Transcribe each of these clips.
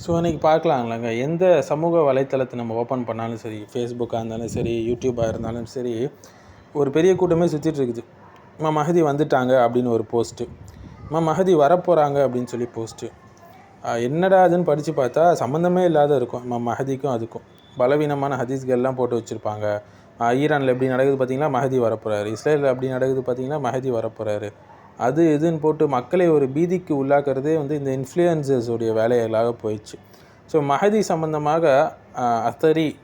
So இன்றைக்கி பார்க்கலாங்களேங்க எந்த சமூக வலைத்தளத்தை நம்ம ஓப்பன் பண்ணாலும் சரி ஃபேஸ்புக்காக இருந்தாலும் சரி யூடியூப்பாக இருந்தாலும் சரி ஒரு பெரிய கூட்டமே சுற்றிட்டு இருக்குது. அம்மா மஹதி வந்துட்டாங்க அப்படின்னு ஒரு போஸ்ட்டு அம்மா மஹதி வரப்போகிறாங்க அப்படின்னு சொல்லி போஸ்ட்டு என்னடா அதுன்னு படித்து பார்த்தா சம்மந்தமே இல்லாத இருக்கும். மா மகதிக்கும் அதுக்கும். பலவீனமான ஹதீஸ்கள்லாம் போட்டு வச்சுருப்பாங்க. ஈரானில் எப்படி நடக்குது பார்த்தீங்கன்னா மஹதி வரப்போகிறாரு இஸ்ரேலில் எப்படி நடக்குது பார்த்தீங்கன்னா மஹதி வரப்போகிறாரு அது இதுன்னு போட்டு மக்களை ஒரு பீதிக்கு உள்ளாக்குறதே வந்து இந்த இன்ஃப்ளூயன்சர்ஸுடைய வேலைகளாக போயிடுச்சு. ஸோ மஹதி சம்பந்தமாக அத்தரி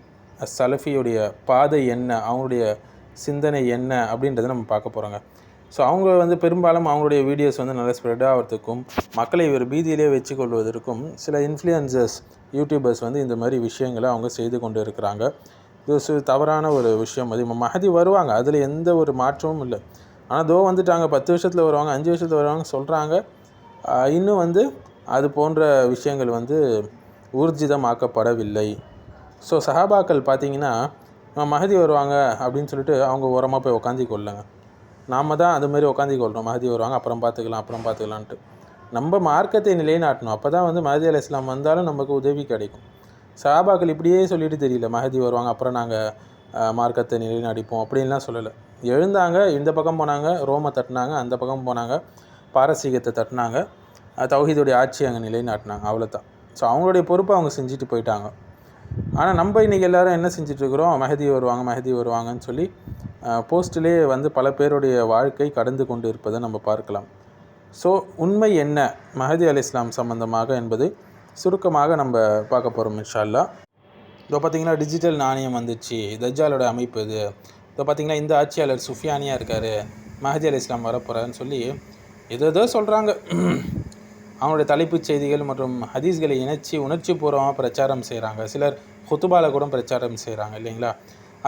சலஃபியுடைய பாதை என்ன அவங்களுடைய சிந்தனை என்ன அப்படின்றத நம்ம பார்க்க போகிறோங்க ஸோ அவங்க வந்து பெரும்பாலும் அவங்களுடைய வீடியோஸ் வந்து நல்லா ஸ்ப்ரெட் ஆகிறதுக்கும் மக்களை ஒரு பீதியிலே வச்சு கொள்வதற்கும் சில இன்ஃப்ளூயன்சர்ஸ் யூடியூபர்ஸ் வந்து இந்த மாதிரி விஷயங்களை அவங்க செய்து கொண்டு இருக்கிறாங்க. இது சு- தவறான ஒரு விஷயம். அது மஹதி வருவாங்க. அதில் எந்த ஒரு மாற்றமும் இல்லை. ஆனால் தோ வந்துட்டாங்க. பத்து வருஷத்தில் வருவாங்க அஞ்சு வருஷத்தில் வருவாங்க சொல்கிறாங்க இன்னும் வந்து அது போன்ற விஷயங்கள் வந்து ஊர்ஜிதமாக்கப்படவில்லை. ஸோ சஹாபாக்கள் பார்த்தீங்கன்னா மகதி வருவாங்க அப்படின்னு சொல்லிட்டு அவங்க ஓரமாக போய் உட்காந்து கொள்ளுங்க நாம தான் அதுமாரி உட்காந்து கொள்கிறோம் மகதி வருவாங்க அப்புறம் பார்த்துக்கலாம் அப்புறம் பார்த்துக்கலான்ட்டு நம்ம மார்க்கத்தை நிலைநாட்டணும். அப்போ தான் வந்து மஹதி அலி இஸ்லாம் வந்தாலும் நமக்கு உதவி கிடைக்கும். சஹாபாக்கள் இப்படியே சொல்லிட்டு தெரியல மஹதி வருவாங்க அப்புறம் நாங்கள் மார்க்கத்தை நிலைநாடிப்போம் அப்படின்லாம் சொல்லலை. எழுந்தாங்க இந்த பக்கம் போனாங்க ரோமை தட்டினாங்க அந்த பக்கம் போனாங்க பாரசீகத்தை தட்டினாங்க தௌஹீதுடைய ஆட்சி அங்கே நிலைநாட்டினாங்க அவ்வளோதான் ஸோ அவங்களுடைய பொறுப்பை அவங்க செஞ்சுட்டு போயிட்டாங்க. ஆனால் நம்ம இன்றைக்கி எல்லாரும் என்ன செஞ்சிட்ருக்குறோம்? மெஹதி வருவாங்க மெஹதி வருவாங்கன்னு சொல்லி போஸ்ட்டிலே வந்து பல பேருடைய வாழ்க்கை கடந்து கொண்டு இருப்பதை நம்ம பார்க்கலாம். ஸோ உண்மை என்ன? மஹதி அலி இஸ்லாம் சம்பந்தமாக என்பது சுருக்கமாக நம்ம பார்க்க போகிறோம் இன்ஷால்லா இதோ பார்த்தீங்கன்னா டிஜிட்டல் நாணயம் வந்துச்சு. தஜாலோட அமைப்பு இது. இதோ பார்த்தீங்கன்னா இந்த ஆட்சியாளர் சுஃபியானியாக இருக்கார். மஹதி அலி இஸ்லாம் வரப்போகிறான்னு சொல்லி எதோ சொல்கிறாங்க அவனுடைய தலைப்புச் செய்திகள் மற்றும் ஹதீஸ்களை இணைச்சி உணர்ச்சி பூர்வமாக பிரச்சாரம் செய்கிறாங்க சிலர் ஹுத்துபால கூட பிரச்சாரம் செய்கிறாங்க இல்லைங்களா?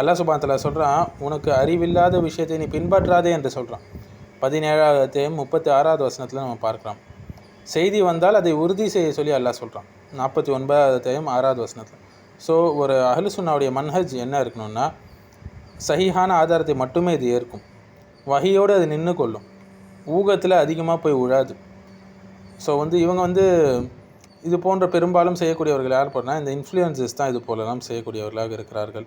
அல்லாஹ் சுபாத்துல சொல்கிறான் உனக்கு அறிவில்லாத விஷயத்தை நீ பின்பற்றாதே என்று சொல்கிறான் பதினேழாவது முப்பத்தி ஆறாவது வசனத்தில் நம்ம பார்க்குறோம் செய்தி வந்தால் அதை உறுதி செய்ய சொல்லி அல்லாஹ் சொல்கிறான் நாற்பத்தி ஒன்பதாவதையும் ஆறாவது வசனத்தில். ஸோ ஒரு அஹ்லுசுன்னாவுடைய மன்ஹஜ் என்ன இருக்கணும்னா சகிஹான ஆதாரத்தை மட்டுமே இது ஏற்கும். வகையோடு அது நின்று கொள்ளும். ஊகத்தில் அதிகமாக போய் விழாது ஸோ வந்து இவங்க வந்து இது போன்ற பெரும்பாலும் செய்யக்கூடியவர்கள் யார் பண்ணால் இந்த இன்ஃப்ளூயன்சஸ் தான் இது போலலாம் செய்யக்கூடியவர்களாக இருக்கிறார்கள்.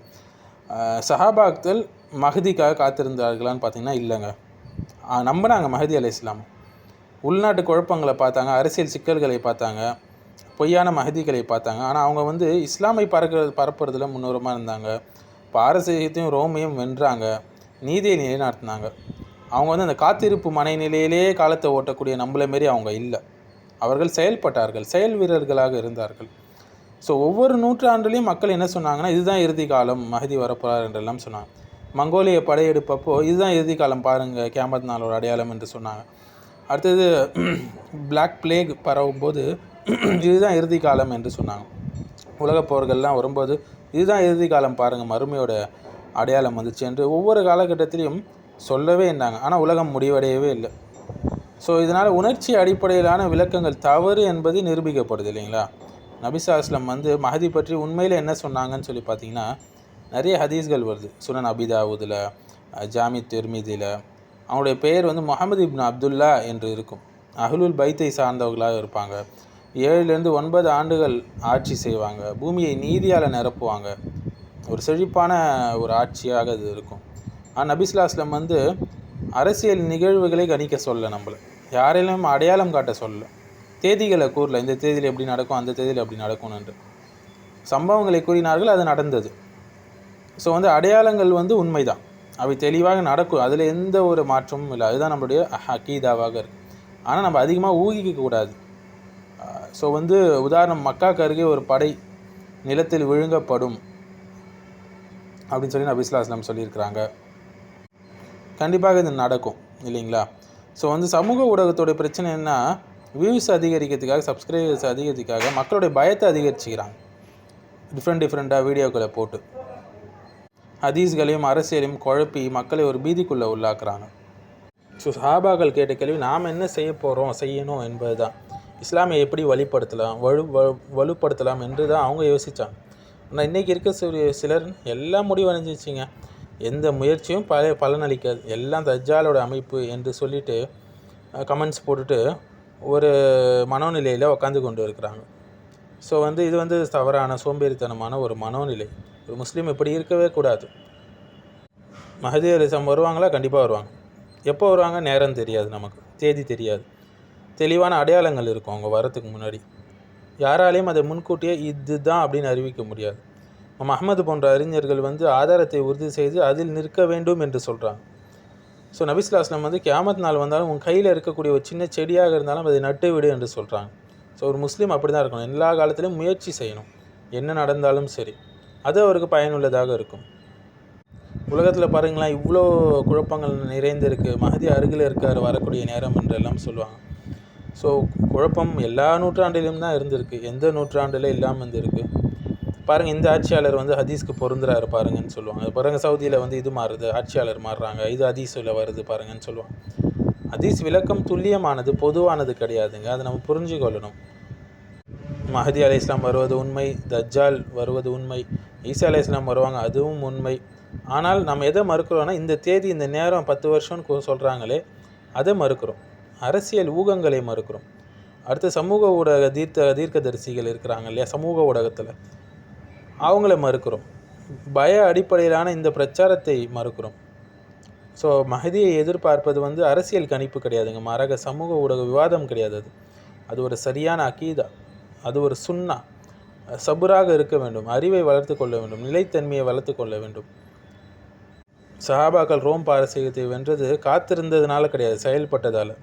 சஹாபாக்தல் சஹாபாக்கள் மஹதிக்காக காத்திருந்தார்களான்னு பார்த்தீங்கன்னா இல்லைங்க. நம்பினாங்க மஹதி அலை இஸ்லாம் உள்நாட்டு குழப்பங்களை பார்த்தாங்க அரசியல் சிக்கல்களை பார்த்தாங்க. பொய்யான மகதிகளை பார்த்தாங்க. ஆனால் அவங்க வந்து இஸ்லாமை பறக்க பரப்புறதுல முன்னோரமாக இருந்தாங்க. பாரசீகத்தையும் ரோமையும் வென்றாங்க. நீதியை நிலைநாட்டினாங்க. அவங்க வந்து அந்த காத்திருப்பு மனைநிலையிலே காலத்தை ஓட்டக்கூடிய நம்மளை மாரி அவங்க இல்லை. அவர்கள் செயல்பட்டார்கள். செயல் வீரர்களாக இருந்தார்கள். ஸோ ஒவ்வொரு நூற்றாண்டுலேயும் மக்கள் என்ன சொன்னாங்கன்னா இதுதான் இறுதி காலம் மகதி வரப்போகிறார் என்றெல்லாம் சொன்னாங்க. மங்கோலிய படையெடுப்பப்போ இதுதான் இறுதி காலம் பாருங்கள் கேமத் நாளோட அடையாளம் என்று சொன்னாங்க. அடுத்தது பிளாக் பிளேக் பரவும் போது இதுதான் இறுதி காலம் என்று சொன்னாங்க. உலகப் போர்கள்லாம் வரும்போது இதுதான் இறுதி காலம் பாருங்கள் மறுமையோட அடையாளம் வந்துச்சு என்று ஒவ்வொரு காலகட்டத்திலையும் சொல்லவே இருந்தாங்க. ஆனால் உலகம் முடிவடையவே இல்லை. ஸோ இதனால் உணர்ச்சி அடிப்படையிலான விளக்கங்கள் தவறு என்பது நிரூபிக்கப்படுது இல்லைங்களா? நபிசா அஸ்லம் வந்து மஹதி பற்றி உண்மையில் என்ன சொன்னாங்கன்னு சொல்லி பார்த்தீங்கன்னா நிறைய ஹதீஸ்கள் வருது. சுனன் அபிதாவுதில் ஜாமி திர்மிதியில் அவனுடைய பெயர் வந்து முகமது இப்னு அப்துல்லா என்று இருக்கும். அஹ்லுல் பைத்தை சார்ந்தவர்களாக இருப்பாங்க. ஏழுலேருந்து ஒன்பது ஆண்டுகள் ஆட்சி செய்வாங்க. பூமியை நீதியால் நிரப்புவாங்க. ஒரு செழிப்பான ஒரு ஆட்சியாக அது இருக்கும். ஆனால் நபிஸ்லா அஸ்லம் வந்து அரசியல் நிகழ்வுகளை கணிக்க சொல்ல நம்மளை. யாரையும் அடையாளம் காட்ட சொல்ல தேதிகளை கூறல. இந்த தேதியில் எப்படி நடக்கும் அந்த தேதியில் எப்படி நடக்கும் என்று. சம்பவங்களை கூறினார்கள் அது நடந்தது. ஸோ வந்து அடையாளங்கள் வந்து உண்மைதான். அவை தெளிவாக நடக்கும். அதில் எந்த ஒரு மாற்றமும் இல்லை. அதுதான் நம்மளுடைய ஹக்கீதாவாக இருக்குது ஆனால் நம்ம அதிகமாக ஊகிக்க கூடாது. ஸோ வந்து உதாரணம் மக்காக்கு அருகே ஒரு படை நிலத்தில் விழுங்கப்படும் அப்படின்னு சொல்லி நபிஸ்லா சொல்லியிருக்கிறாங்க. கண்டிப்பாக இது நடக்கும் இல்லைங்களா? ஸோ வந்து சமூக ஊடகத்தோடைய பிரச்சனை என்ன வியூஸ் அதிகரிக்கிறதுக்காக சப்ஸ்கிரைபர்ஸ் அதிகரிக்கிறதுக்காக மக்களுடைய பயத்தை அதிகரிச்சுக்கிறாங்க. டிஃப்ரெண்ட் டிஃப்ரெண்ட்டாக வீடியோக்களை போட்டு. ஹதீஸ்களையும் அரசியலையும் குழப்பி மக்களை ஒரு பீதிக்குள்ளே உள்ளாக்குறாங்க. ஸோ சாபாக்கள் கேட்ட கேள்வி நாம் என்ன செய்ய போகிறோம் செய்யணும் என்பது தான் இஸ்லாமை எப்படி வழிப்படுத்தலாம் வலு வலுப்படுத்தலாம் என்று தான் அவங்க யோசித்தாங்க ஆனால் இன்றைக்கி இருக்க சில- சிலர் எல்லாம் முடிவடைஞ்சிச்சிங்க. எந்த முயற்சியும் பல பலனளிக்காது. எல்லாம் தஜ்ஜாலோட அமைப்பு என்று சொல்லிட்டு கமெண்ட்ஸ் போட்டுட்டு ஒரு மனோநிலையில் உட்காந்து கொண்டு இருக்கிறாங்க. ஸோ வந்து இது வந்து தவறான சோம்பேறித்தனமான ஒரு மனோநிலை. ஒரு முஸ்லீம் இப்படி இருக்கவே கூடாது. மஹதி அலிசம் வருவாங்களா? கண்டிப்பாக வருவாங்க. எப்போ வருவாங்க? நேரம் தெரியாது நமக்கு. தேதி தெரியாது. தெளிவான அடையாளங்கள் இருக்கும் அவங்க வரத்துக்கு முன்னாடி. யாராலையும் அதை முன்கூட்டியே இது தான் அப்படின்னு அறிவிக்க முடியாது. அஹமது போன்ற அறிஞர்கள் வந்து ஆதாரத்தை உறுதி செய்து அதில் நிற்க வேண்டும் என்று சொல்கிறாங்க ஸோ நபிஸ்லாஸ்லம் வந்து கியாமத் நாள் வந்தாலும் உன் கையில் இருக்கக்கூடிய ஒரு சின்ன செடியாக இருந்தாலும் அதை நட்டு விடு என்று சொல்கிறாங்க ஸோ ஒரு முஸ்லீம் அப்படி தான் இருக்கணும். எல்லா காலத்திலையும் முயற்சி செய்யணும். என்ன நடந்தாலும் சரி. அது அவருக்கு பயனுள்ளதாக இருக்கும். உலகத்தில் பாருங்களேன் இவ்வளோ குழப்பங்கள் நிறைந்திருக்கு. மகதி அருகில் இருக்கார் வரக்கூடிய நேரம் என்றெல்லாம் சொல்லுவாங்க. ஸோ குழப்பம் எல்லா நூற்றாண்டிலும் தான் இருந்திருக்கு. எந்த நூற்றாண்டில் இல்லாமல் இருந்திருக்கு பாருங்கள் இந்த ஆட்சியாளர் வந்து ஹதீஸ்க்கு பொருந்துறாரு பாருங்கன்னு சொல்லுவாங்க. பாருங்கள் சவுதியில் வந்து இது மாறுது ஆட்சியாளர் மாறுறாங்க இது ஹதீஸில் வருது பாருங்கன்னு சொல்லுவாங்க. ஹதீஸ் விளக்கம் துல்லியமானது பொதுவானது கிடையாதுங்க. அதை நம்ம புரிஞ்சு கொள்ளணும் மஹதி அலி இஸ்லாம் வருவது உண்மை தஜ்ஜால் வருவது உண்மை ஈசா அலி இஸ்லாம் வருவாங்க அதுவும் உண்மை. ஆனால் நம்ம எதை மறுக்கிறோன்னா இந்த தேதி இந்த நேரம் பத்து வருஷம்னு சொல்கிறாங்களே அதை மறுக்கிறோம். அரசியல் ஊகங்களை மறுக்கிறோம். அடுத்து சமூக ஊடக தீர்த்த தீர்க்கதரிசிகள் இருக்கிறாங்க இல்லையா? சமூக ஊடகத்தில். அவங்கள மறுக்கிறோம். பய அடிப்படையிலான இந்த பிரச்சாரத்தை மறுக்கிறோம். ஸோ மகதியை எதிர்பார்ப்பது வந்து அரசியல் கணிப்பு கிடையாதுங்க. மரக சமூக ஊடக விவாதம் கிடையாது அது. அது ஒரு சரியான அக்கீதா அது ஒரு சுண்ணா. சபுராக இருக்க வேண்டும். அறிவை வளர்த்து கொள்ள வேண்டும். நிலைத்தன்மையை வளர்த்து கொள்ள வேண்டும். சஹாபாக்கள் ரோம் பாரசீகத்தை வென்றது காத்திருந்ததுனால கிடையாது செயல்பட்டதால்.